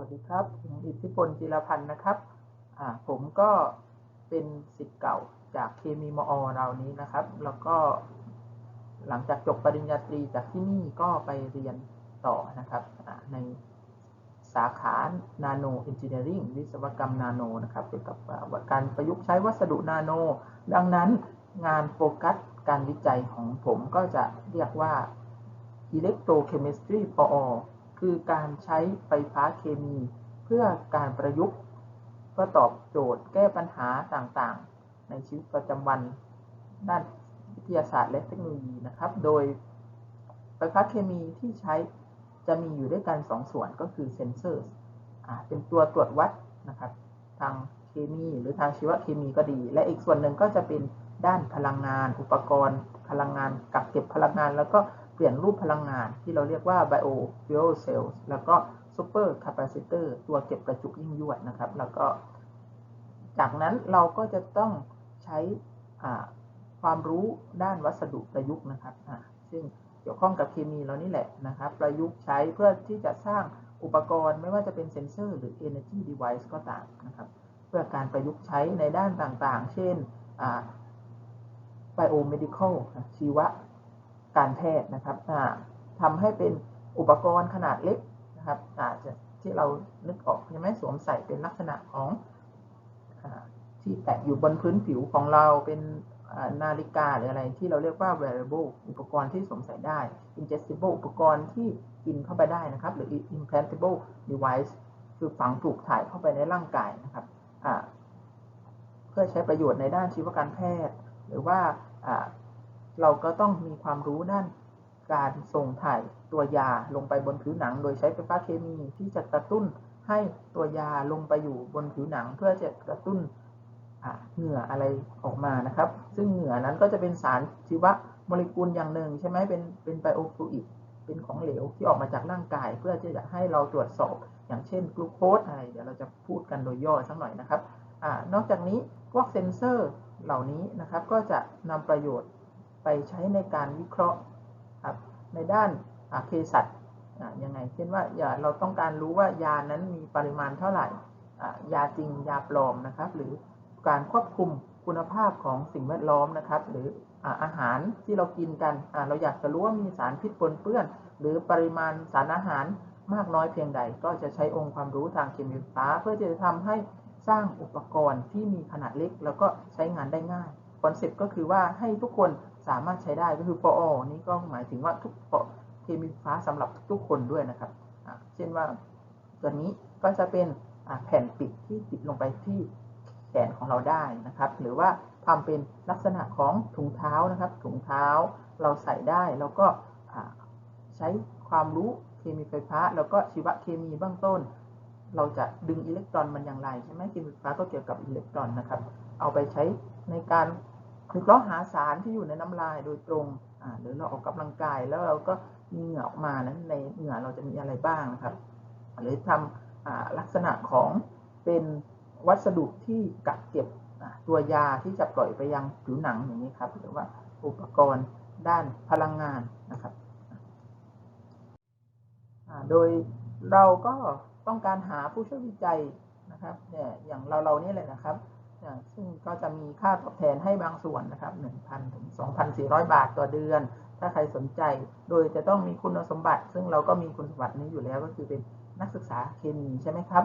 วัสดีครับ ผมอิทธิพลจิรพันธ์นะครับอ่าผมก็เป็นศิษย์เก่าจากเคมีมอเรานี้นะครับ แล้วก็หลังจากจบปริญญาตรีจากที่นี่ก็ไปเรียนต่อนะครับในสาขานาโนเอนจิเนียริงวิศวกรรมนาโนนะครับเกี่ยวกับการประยุกต์ใช้วัสดุนาโน ดังนั้นงานโฟกัสการวิจัยของผมก็จะเรียกว่า Electrochemistry for all คือการใช้ไฟฟ้าเคมี เพื่อการประยุกต์เพื่อตอบโจทย์แก้ปัญหาต่างๆ ในชีวิตประจำวันด้านวิทยาศาสตร์และเทคโนโลยีนะครับ โดยไฟฟ้าเคมีที่ใช้จะมีอยู่ด้วยกันสองส่วนก็คือเซนเซอร์เป็นตัวตรวจวัดนะครับ ทางเคมีหรือทางชีวเคมีก็ดี และอีกส่วนหนึ่งก็จะเป็นด้านพลังงาน อุปกรณ์ พลังงานกักเก็บพลังงาน แล้วก็ เปลี่ยนรูปพลังงานที่เราเรียกว่า bio fuel cells แล้วก็ super capacitor ตัวเก็บประจุยิ่งยวดนะครับ แล้วก็ จากนั้นเราก็จะต้องใช้ความรู้ด้านวัสดุประยุกต์นะครับ ซึ่งเกี่ยวข้องกับเคมีเรานี่แหละนะครับ ประยุกต์ใช้เพื่อที่จะสร้างอุปกรณ์ไม่ว่าจะเป็นเซนเซอร์หรือ energy device ก็ตามนะครับ เพื่อการประยุกต์ใช้ในด้านต่างๆ เช่น biomedical ชีว การแพทย์นะครับทำให้เป็นอุปกรณ์ขนาดเล็กนะครับอาจจะที่เรานึกออกใช่ไหมสวมใส่เป็นลักษณะของอที่แตะอยู่บนพื้นผิวของเราเป็นนาฬิกาหรืออะไรที่เราเรียกว่า wearable อุปกรณ์ที่สวมใส่ได้ ingestible อุปกรณ์ที่กินเข้าไปได้นะครับ หรือ implantable device คือฝังถูกถ่ายเข้าไปในร่างกายนะครับเพื่อใช้ประโยชน์ในด้านชีวการแพทย์ หรือว่า เราก็ต้องมีความรู้ด้านการส่งถ่ายตัวยาลงไปบนผิวหนัง โดยใช้ไฟฟ้าเคมีที่จะกระตุ้นให้ตัวยาลงไปอยู่บนผิวหนัง เพื่อจะกระตุ้นเหงื่ออะไรออกมานะครับ ซึ่งเหงื่อนั้นก็จะเป็นสารชีวโมเลกุลอย่างหนึ่งใช่ไหมเป็นเป็นไบโอฟลูอิดเป็นของเหลวที่ออกมาจากร่างกาย เพื่อที่จะให้เราตรวจสอบ อย่างเช่นกลูโคสอะไรเดี๋ยวเราจะพูดกันโดยย่อสักหน่อยนะครับอนอกจากนี้พวกเซนเซอร์เหล่านี้นะครับก็จะนำประโยชน์ ไปใช้ในการวิเคราะห์ครับในด้านเภสัชยังไง เช่นว่าอย่าเราต้องการรู้ว่ายานั้นมีปริมาณเท่าไหร่ยาจริงยาปลอมนะครับ หรือการควบคุมคุณภาพของสิ่งแวดล้อมนะครับ หรืออาหารที่เรากินกันเราอยากจะรู้ว่ามีสารพิษปนเปื้อน หรือปริมาณสารอาหารมากน้อยเพียงใด ก็จะใช้องค์ความรู้ทางเคมีไฟฟ้า เพื่อจะทำให้สร้างอุปกรณ์ที่มีขนาดเล็ก แล้วก็ใช้งานได้ง่ายคอนเซ็ปต์ก็คือว่าให้ทุกคน สามารถใช้ได้ก็คือ for all นี้ก็หมายถึงว่าทุกเคมีฟ้าสำหรับทุกคนด้วยนะครับ เช่นว่าตัวนี้ก็จะเป็นแผ่นปิดที่ติดลงไปที่แขนของเราได้นะครับ หรือว่าทำเป็นลักษณะของถุงเท้านะครับ ถุงเท้าเราใส่ได้แล้วก็ใช้ความรู้เคมีไฟฟ้า แล้วก็ชีวเคมีเบื้องต้น เราจะดึงอิเล็กตรอนมันอย่างไรใช่ไหมเคมีไฟฟ้าก็เกี่ยวกับอิเล็กตรอนนะครับ เอาไปใช้ในการ วิเราหาสารที่อยู่ในน้ำลายโดยตรงหรือเราออกกำลังกายแล้วเราก็มีเหงื่อออกมานั้นในเหงื่อเราจะมีอะไรบ้างนะครับ หรือทำลักษณะของเป็นวัสดุที่กักเก็บตัวยาที่จะปล่อยไปยังผิวหนังอย่างนี้ครับหรือว่าอุปกรณ์ด้านพลังงานนะครับโดยเราก็ต้องการหาผู้ช่วยวิจัยนะครับเนี่ยอย่างเราเรานี่เลยนะครับ ซึ่งก็จะมีค่าตอบแทนให้บางส่วนนะครับ 1,000 ถึง 2,400 บาทต่อเดือน ถ้าใครสนใจ โดยจะต้องมีคุณสมบัติ ซึ่งเราก็มีคุณสมบัตินี้อยู่แล้วก็คือเป็นนักศึกษาเคมีใช่ไหมครับ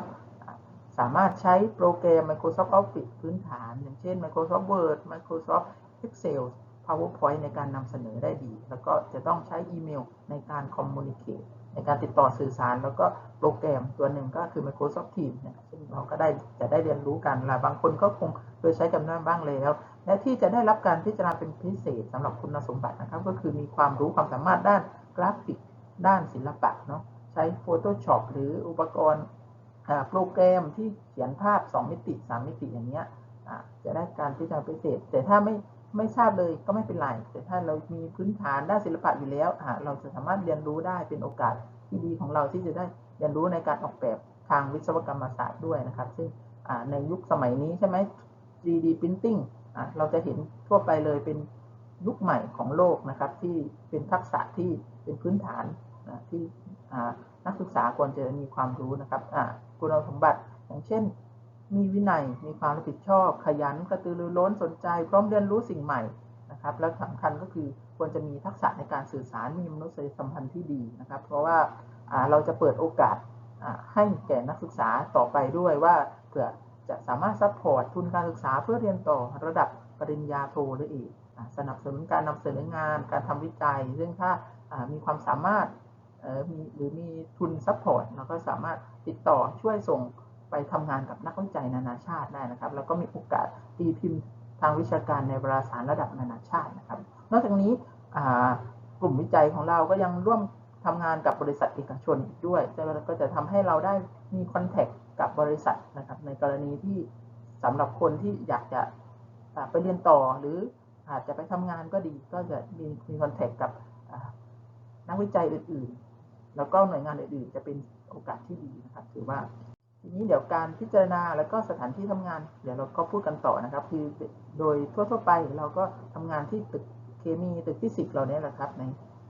สามารถใช้โปรแกรม Microsoft Office พื้นฐาน อย่างเช่น Microsoft Word Microsoft Excel PowerPoint ในการนำเสนอได้ดี แล้วก็จะต้องใช้อีเมลในการ communicate ในการติดต่อสื่อสาร แล้วก็โปรแกรมตัวหนึ่งก็คือ Microsoft Teams เนี่ยซึ่งเราก็ได้จะได้เรียนรู้กันละบางคนก็คงเคยใช้จำได้บ้างแล้ว และที่จะได้รับการพิจารณาเป็นพิเศษสำหรับคุณสมบัตินะครับ ก็คือมีความรู้ความสามารถด้านกราฟิกด้านศิลปะเนาะใช้ Photoshop หรืออุปกรณ์โปรแกรมที่เขียนภาพ 2 มิติ 3 มิติอย่างเงี้ยจะได้การพิจารณาพิเศษ แต่ถ้าไม่ ไม่ทราบเลยก็ไม่เป็นไร แต่ถ้าเรามีพื้นฐานด้านศิลปะอยู่แล้วเราจะสามารถเรียนรู้ได้เป็นโอกาสที่ดีของเราที่จะได้เรียนรู้ในการออกแบบทางวิศวกรรมศาสตร์ด้วยนะครับ ซึ่งในยุคสมัยนี้ใช่ไหม 3D printing เราจะเห็นทั่วไปเลยเป็นยุคใหม่ของโลกนะครับ ที่เป็นทักษะที่เป็นพื้นฐานที่นักศึกษาควรจะมีความรู้นะครับคุณสมบัติอย่างเช่น มีวินัย มีความรับผิดชอบ ขยัน กระตือรือร้น สนใจ พร้อมเรียนรู้สิ่งใหม่นะครับ และสำคัญก็คือควรจะมีทักษะในการสื่อสาร มีมนุษยสัมพันธ์ที่ดีนะครับ เพราะว่าเราจะเปิดโอกาสให้แก่นักศึกษาต่อไปด้วยว่าเผื่อจะสามารถซัพพอร์ตทุนการศึกษาเพื่อเรียนต่อระดับปริญญาโทได้อีกสนับสนุนการนำเสนองาน การทำวิจัย ซึ่งถ้ามีความสามารถหรือมีทุนซัพพอร์ตเราก็สามารถติดต่อช่วยส่ง ไปทำงานกับนักวิจัยนานาชาติได้นะครับ แล้วก็มีโอกาสตีพิมพ์ทางวิชาการในวารสารระดับนานาชาตินะครับ นอกจากนี้กลุ่มวิจัยของเราก็ยังร่วมทำงานกับบริษัทเอกชนอีกด้วยก็จะทำให้เราได้มีคอนแทคกับบริษัทนะครับ ในกรณีที่สำหรับคนที่อยากจะไปเรียนต่อหรืออาจจะไปทำงานก็ดีก็จะมีมีคอนแทคกับนักวิจัยอื่น ๆ แล้วก็หน่วยงานอื่น ๆ จะเป็นโอกาสที่ดีนะครับถือว่า ทีนี้เดี๋ยวการพิจารณาแล้วก็สถานที่ทำงาน เดี๋ยวเราก็พูดกันต่อนะครับ คือโดยทั่วๆไปเราก็ทำงานที่ตึกเคมีตึกฟิสิกส์เราเนี่ยแหละครับ ใน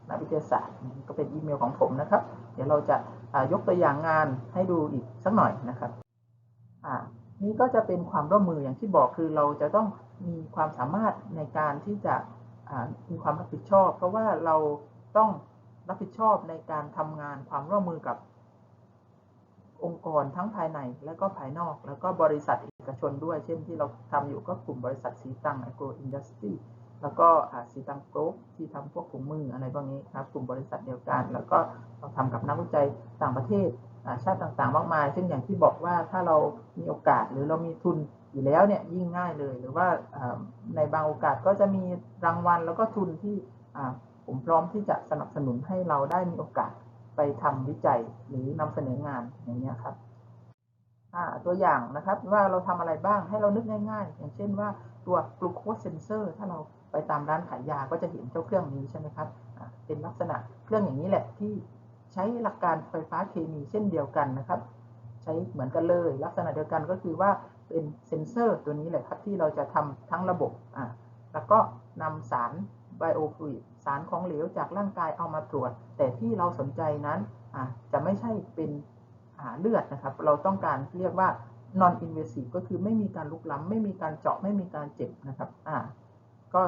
นักวิทยาศาสตร์ก็เป็นอีเมลของผมนะครับ เดี๋ยวเราจะยกตัวอย่างงานให้ดูอีกสักหน่อยนะครับอ่านี่ก็จะเป็นความร่วมมืออย่างที่บอกคือเราจะต้องมีความสามารถในการที่จะมีความรับผิดชอบ เพราะว่าเราต้องรับผิดชอบในการทำงานความร่วมมือกับ องค์กรทั้งภายในและก็ภายนอก แล้วก็บริษัทเอกชนด้วย เช่นที่เราทำอยู่ก็กลุ่มบริษัทสีตังไอโกรอินดัสทรีแล้วก็สีตังโกรฟที่ทำพวกถุงมืออะไรพวกนี้ครับกลุ่มบริษัทเดียวกัน แล้วก็เราทำกับนักวิจัยต่างประเทศชาติต่างๆ มากมาย ซึ่งอย่างที่บอกว่าถ้าเรามีโอกาสหรือเรามีทุนอยู่แล้วเนี่ยยิ่งง่ายเลย หรือว่าในบางโอกาสก็จะมีรางวัลแล้วก็ทุนที่ผมพร้อมที่จะสนับสนุนให้เราได้มีโอกาส ไปทำวิจัยหรือนำเสนองานอย่างนี้ครับตัวอย่างนะครับว่าเราทำอะไรบ้างให้เรานึกง่ายๆ อย่างเช่นว่าตัวกลูโคสเซนเซอร์ถ้าเราไปตามร้านขายยาก็จะเห็นเจ้าเครื่องนี้ใช่ไหมครับเป็นลักษณะเครื่องอย่างนี้แหละที่ใช้หลักการไฟฟ้าเคมีเช่นเดียวกันนะครับ ใช้เหมือนกันเลย ลักษณะเดียวกันก็คือว่าเป็นเซนเซอร์ตัวนี้แหละครับที่เราจะทำทั้งระบบอ่าแล้วก็นำสาร ไบโอฟลูอิดสารของเหลวจากร่างกายเอามาตรวจ แต่ที่เราสนใจนั้นจะไม่ใช่เป็นเลือดนะครับ เราต้องการเรียกว่า non invasive ก็คือไม่มีการลุกล้ำไม่มีการเจาะไม่มีการเจ็บนะครับอ่าก็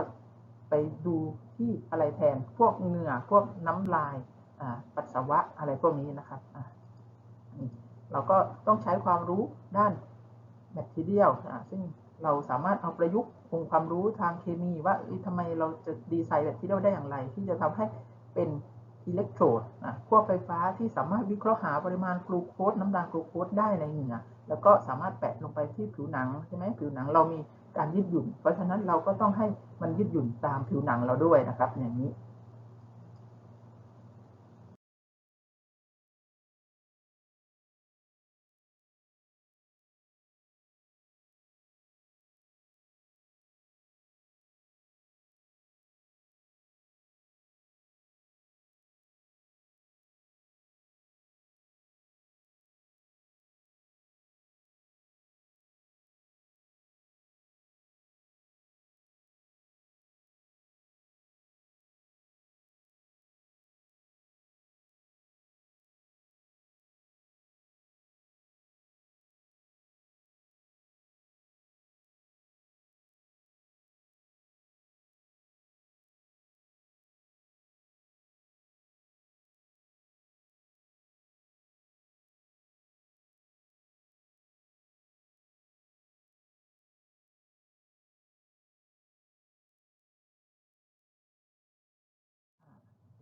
ไปดูที่อะไรแทนพวกเหงื่อพวกน้ำลายปัสสาวะอะไรพวกนี้นะครับเราก็ต้องใช้ความรู้ด้านแบคทีเรียลซึ่งเราสามารถเอาประยุกต์ องค์ความรู้ทางเคมีว่าทำไมเราจะดีไซน์แบบที่เราได้อย่างไร ที่จะทำให้เป็นอิเล็กโทรดขั้วไฟฟ้าที่สามารถวิเคราะห์หาปริมาณกลูโคสน้ำตาลกลูโคสได้ในเหงื่อแล้วก็สามารถแปะลงไปที่ผิวหนังใช่ไหมผิวหนังเรามีการยืดหยุ่น เพราะฉะนั้นเราก็ต้องให้มันยืดหยุ่นตามผิวหนังเราด้วยนะครับ อย่างนี้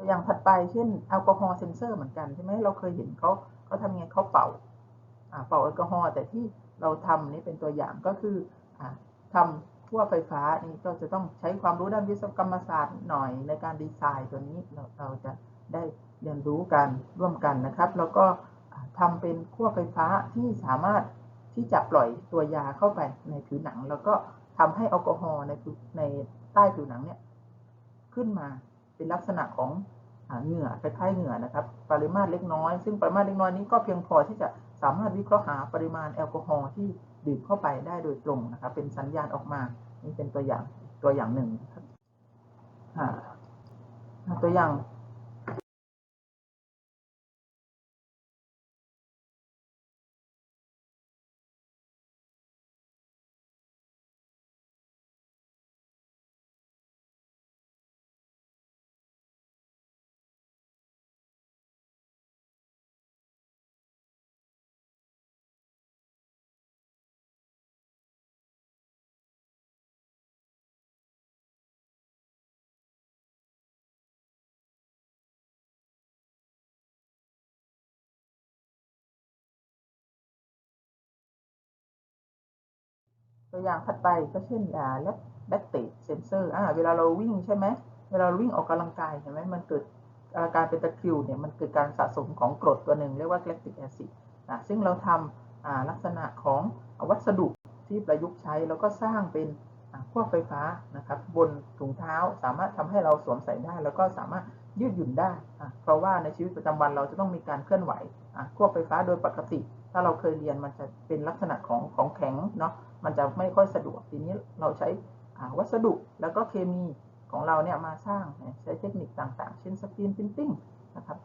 อย่างถัดไปเช่นแอลกอฮอล์เซนเซอร์เหมือนกันใช่ไหมเราเคยเห็นเขาเขาทำไงเขาเป่าเป่าแอลกอฮอล์แต่ที่เราทำนี่เป็นตัวอย่างก็คืออทำทั่วไฟฟ้านี่ก็จะต้องใช้ความรู้ด้านวิศวกรรมศาสตร์หน่อยในการดีไซน์ตัวนี้เราเราจะได้เรียนรู้กันร่วมกันนะครับ แล้วก็ทำเป็นขั้วไฟฟ้าที่สามารถที่จะปล่อยตัวยาเข้าไปในผิวหนัง แล้วก็ทำให้แอลกอฮอล์ในในใต้ผิวหนังเนี่ยขึ้นมาเป็นลักษณะของ เหงื่อคล้ายๆเหงื่อนะครับ ปริมาตรเล็กน้อย ซึ่งปริมาตรเล็กน้อยนี้ก็เพียงพอที่จะสามารถวิเคราะห์หาปริมาณแอลกอฮอล์ที่ดื่มเข้าไปได้โดยตรงนะครับ เป็นสัญญาณออกมา นี่เป็นตัวอย่างตัวอย่างหนึ่งตัวอย่าง ตัวอย่างถัดไปก็เช่นอ่าแลคเตตเซนเซอร์อ่าเวลาเราวิ่งใช่ไหมเวลาเราวิ่งออกกำลังกายเห็นไหมมันเกิดอาการเป็นตะคริวเนี่ยมันเกิดการสะสมของกรดตัวหนึ่งเรียกว่าแลติกแอซิดนะซึ่งเราทำอ่าลักษณะของวัสดุที่ประยุกต์ใช้แล้วก็สร้างเป็นขั้วไฟฟ้านะครับบนถุงเท้าสามารถทำให้เราสวมใส่ได้ แล้วก็สามารถยืดหยุ่นได้ เพราะว่าในชีวิตประจำวันเราจะต้องมีการเคลื่อนไหวขั้วไฟฟ้าโดยปกติ ถ้าเราเคยเรียนมันจะเป็นลักษณะของของแข็งเนาะ มันจะไม่ค่อยสะดวกทีนี้เราใช้วัสดุแล้วก็เคมีของเราเนี่ยมาสร้างใช้เทคนิคต่างๆ เช่นสกรีนพิมพ์ติ้งนะครับ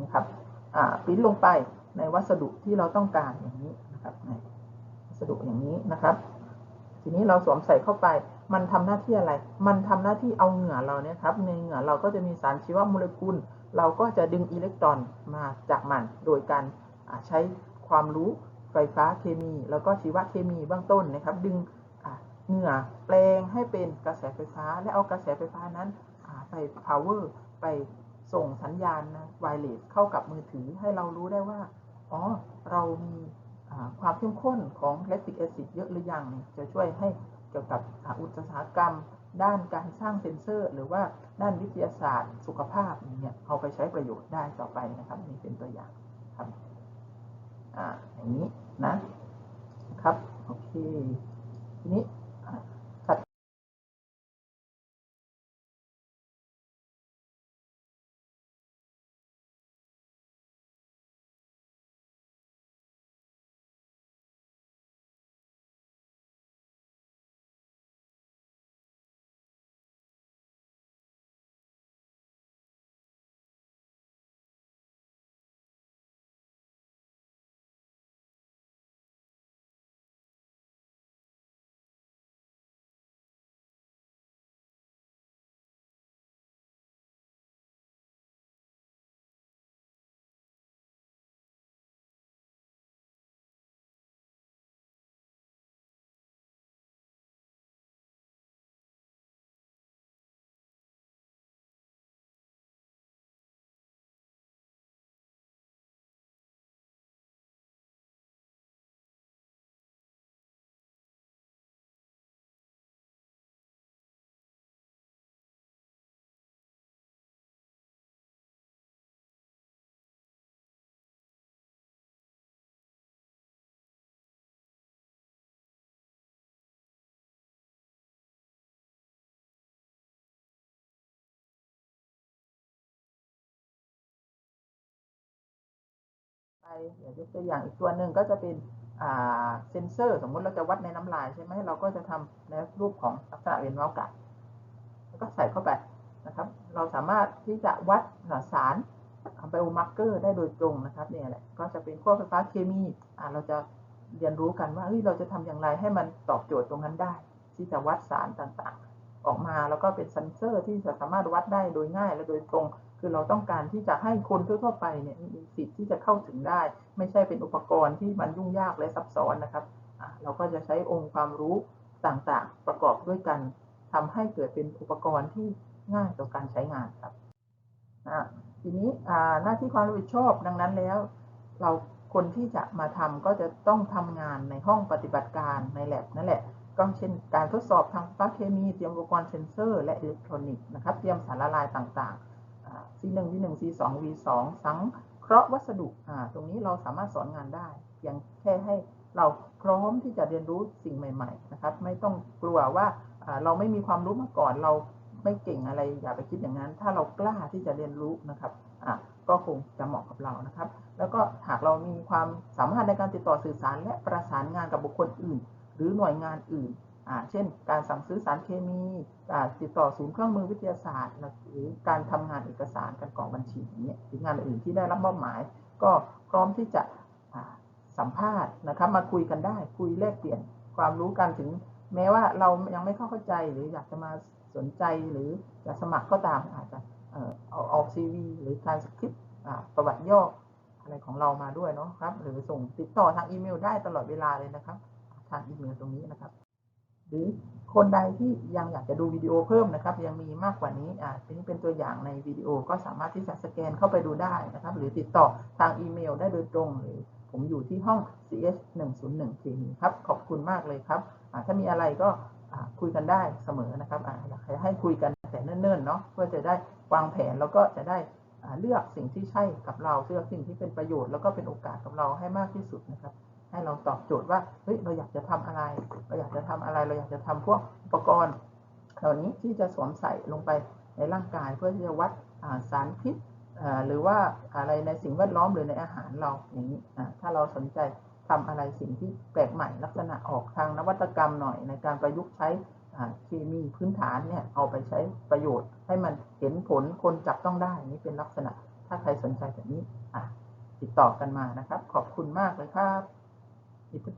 นะครับพิมพ์ลงไปในวัสดุที่เราต้องการอย่างนี้นะครับในวัสดุอย่างนี้นะครับ ทีนี้เราสวมใส่เข้าไป มันทำหน้าที่อะไร มันทำหน้าที่เอาเหงื่อเราเนี่ยครับ ในเหงื่อเราก็จะมีสารชีวโมเลกุล เราก็จะดึงอิเล็กตรอนมาจากมัน โดยการใช้ความรู้ ไฟฟ้าเคมี แล้วก็ชีวเคมีเบื้องต้นนะครับ ดึงเหงื่อแปลงให้เป็นกระแสไฟฟ้า และเอากระแสไฟฟ้านั้นอ่าไป power ไปส่งสัญญาณนะไวเลสเข้ากับมือถือให้เรารู้ได้ว่า อ๋อ เรามีความเข้มข้นของแลคติกแอซิดเยอะหรือยังจะช่วยให้เกี่ยวกับอุตสาหกรรม ด้านการสร้างเซ็นเซอร์ หรือว่าด้านวิทยาศาสตร์ สุขภาพเงี้ยเอาไปใช้ประโยชน์ได้ต่อไปนะครับนี่เป็นตัวอย่างครับอ่าอย่างนี้ นะครับ โอเค ทีนี้ เดี๋ยวยกตัวอย่างอีกตัวหนึ่งก็จะเป็นเซนเซอร์ สมมติเราจะวัดในน้ำลายใช่ไหมเราก็จะทำในรูปของลักษณะเป็นเมาส์กัดแล้วก็ใส่เข้าไปนะครับ เราสามารถที่จะวัดสารไบโอมาร์เกอร์ได้โดยตรงนะครับเนี่ยแหละก็จะเป็นขั้วไฟฟ้าเคมีเราจะเรียนรู้กันว่าเฮ้ยเราจะทำอย่างไรให้มันตอบโจทย์ตรงนั้นได้ ที่จะวัดสารต่างๆ ออกมาแล้วก็เป็นเซนเซอร์ที่จะสามารถวัดได้โดยง่ายและโดยตรง คือเราต้องการที่จะให้คนทั่วๆไปเนี่ยมีสิทธิ์ที่จะเข้าถึงได้ ไม่ใช่เป็นอุปกรณ์ที่มันยุ่งยากและซับซ้อนนะครับเราก็จะใช้องค์ความรู้ต่างๆ ประกอบด้วยกันทำให้เกิดเป็นอุปกรณ์ที่ง่ายต่อการใช้งานครับทีนี้หน้าที่ความรับผิดชอบดังนั้นแล้ว เราคนที่จะมาทำก็จะต้องทำงานในห้องปฏิบัติการในแลบนั่นแหละก็เช่นการทดสอบทางฟ้าเคมีเตรียมอุปกรณ์เซ็นเซอร์ และอิเล็กทรอนิกส์นะครับเตรียมสารละลายต่างๆ C1 V1 C2 V2 สังเคราะห์วัสดุอ่าตรงนี้เราสามารถสอนงานได้เพียงแค่ให้เราพร้อมที่จะเรียนรู้สิ่งใหม่ ๆ นะครับ ไม่ต้องกลัวว่าเราไม่มีความรู้มาก่อนเราไม่เก่งอะไรอย่าไปคิดอย่างนั้น ถ้าเรากล้าที่จะเรียนรู้นะครับอ่าก็คงจะเหมาะกับเรานะครับ แล้วก็หากเรามีความสามารถในการติดต่อสื่อสาร และประสานงานกับบุคคลอื่น หรือหน่วยงานอื่น เช่น การสั่งซื้อสารเคมีติดต่อศูนย์เครื่องมือวิทยาศาสตร์หรือการทำงานเอกสารการกรอกบัญชีอย่างนี้หรืองานอื่นที่ได้รับมอบหมาย ก็พร้อมที่จะสัมภาษณ์นะครับ มาคุยกันได้คุยแลกเปลี่ยนความรู้กันถึง แม้ว่าเรายังไม่เข้าใจหรืออยากจะมาสนใจหรือจะสมัครก็ตามอาจจะเอ่ออาออกซีวีหรือการสคริปต์ประวัติย่ออะไรของเรามาด้วยเนาะครับ หรือส่งติดต่อทางอีเมลได้ตลอดเวลาเลยนะครับ ทางอีเมลตรงนี้นะครับ หรือคนใดที่ยังอยากจะดูวิดีโอเพิ่มนะครับ ยังมีมากกว่านี้อ่านี้เป็นตัวอย่างในวิดีโอก็สามารถที่จะสแกนเข้าไปดูได้นะครับ หรือติดต่อทางอีเมลได้โดยตรงหรือผมอยู่ที่ห้อง CS 101เคมีครับ ขอบคุณมากเลยครับอ่าถ้ามีอะไรก็อคุยกันได้เสมอนะครับอาอยากให้คุยกันแต่เนิ่นๆเนาะเพื่อจะได้วางแผนแล้วก็จะได้เลือกสิ่งที่ใช่กับเราเลือกสิ่งที่เป็นประโยชน์แล้วก็เป็นโอกาสกับเราให้มากที่สุดนะครับ ให้เราตอบโจทย์ว่าเฮ้ยเราอยากจะทำอะไร เราอยากจะทำอะไร เราอยากจะทำพวกอุปกรณ์เหล่านี้ที่จะสวมใส่ลงไปในร่างกาย เพื่อที่จะวัดาสารพิษหรือว่าอะไรในสิ่งแวดล้อมหรือในอาหารเราอย่างนี้ถ้าเราสนใจทำอะไรสิ่งที่แปลกใหม่ลักษณะออกทางนวัตกรรมหน่อย ในการประยุกต์ใช้เคมีพื้นฐานเนี่ยเอาไปใช้ประโยชน์ ให้มันเห็นผลคนจับต้องได้นี่เป็นลักษณะ ถ้าใครสนใจแบบนี้ติดต่อกันมานะครับ ขอบคุณมากเลยครับ อิทธิพ